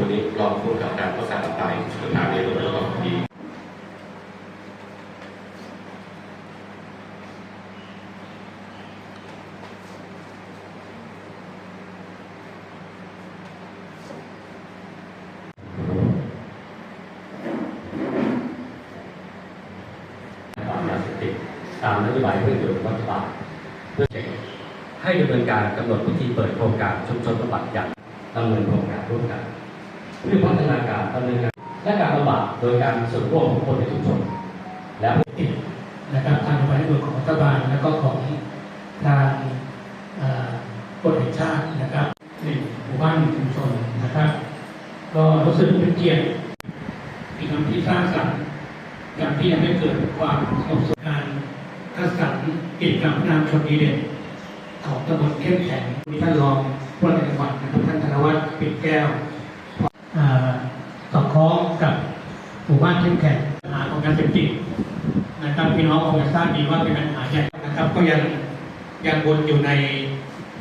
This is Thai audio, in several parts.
วันนี้รองผู้กำกับการรักษาต่างๆสถานีตำรวจนครปฐมปราบยาสติดตามนโยบายเพื่อประโยชน์รัฐบาลเพื่อให้ดำเนินการกำหนดวิธีเปิดโครงการชุมชนบำบัดอย่างดำเนินโครงการร่วมกันเพื่อพัฒนาการ ดำเนินการและการบำบัดโดยการส่วนร่วมของคนในชุมชนและติดนะครับทางนโยบายของรัฐบาลแล้วก็ของทางเอ่อกฎแห่งชาตินะครับในหมู่บ้านชุมชนนะครับ ก็รู้สึกเป็นเกียรติมีความที่สร้างสรรค์การที่ยังไม่เกิดความสงบสุขการคัดสรรกิจกรรมนาชนดีเด่นของตำบลเข้มแข็งมีท่านรองผู้ว่าราชการจังหวัดนะครับท่านธนวัฒน์ปิ่นแก้วอ่าสอดคล้องกับ หมู่บ้านเข้มแข็งปัญหาของการเสพติดนะครับพี่น้องคงจะทราบดีว่าเป็นปัญหาใหญ่นะครับ ก็ยังยังวนอยู่ใน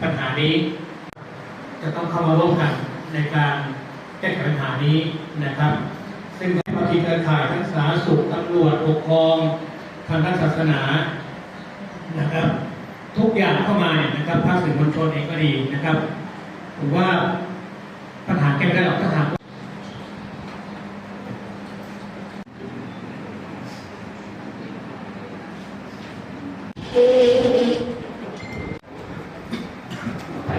ปัญหานี้ จะต้องเข้ามาร่วมกันในการแก้ไขปัญหานี้นะครับ ซึ่งภาคีเครือข่ายทั้งสาธารณสุขตำรวจปกครองทางด้านศาสนานะครับ ทุกอย่างเข้ามาเนี่ยนะครับภาคสื่อมวลชนเองก็ดีนะครับผมว่าปัญหาแก้ไม่ได้หรอก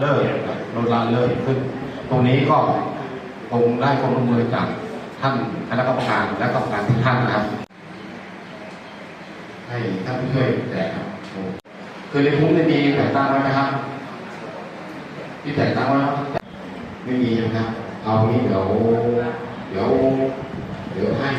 เรียนเชิญตัวอย่างท่าเลิกลดละเลิกขึ้น ตรงนี้ก็คงได้ความร่วมมือจากท่านคณะกรรมการและกรรมการทุกท่านนะครับ ให้ท่านผู้ช่วยแจกครับคือในคุ้มไม่มีแต่งตั้งไว้นะครับที่แต่งตั้งไว้ไม่มีนะครับเอางี้เดี๋ยวเดี๋ยวเดี๋ยวให้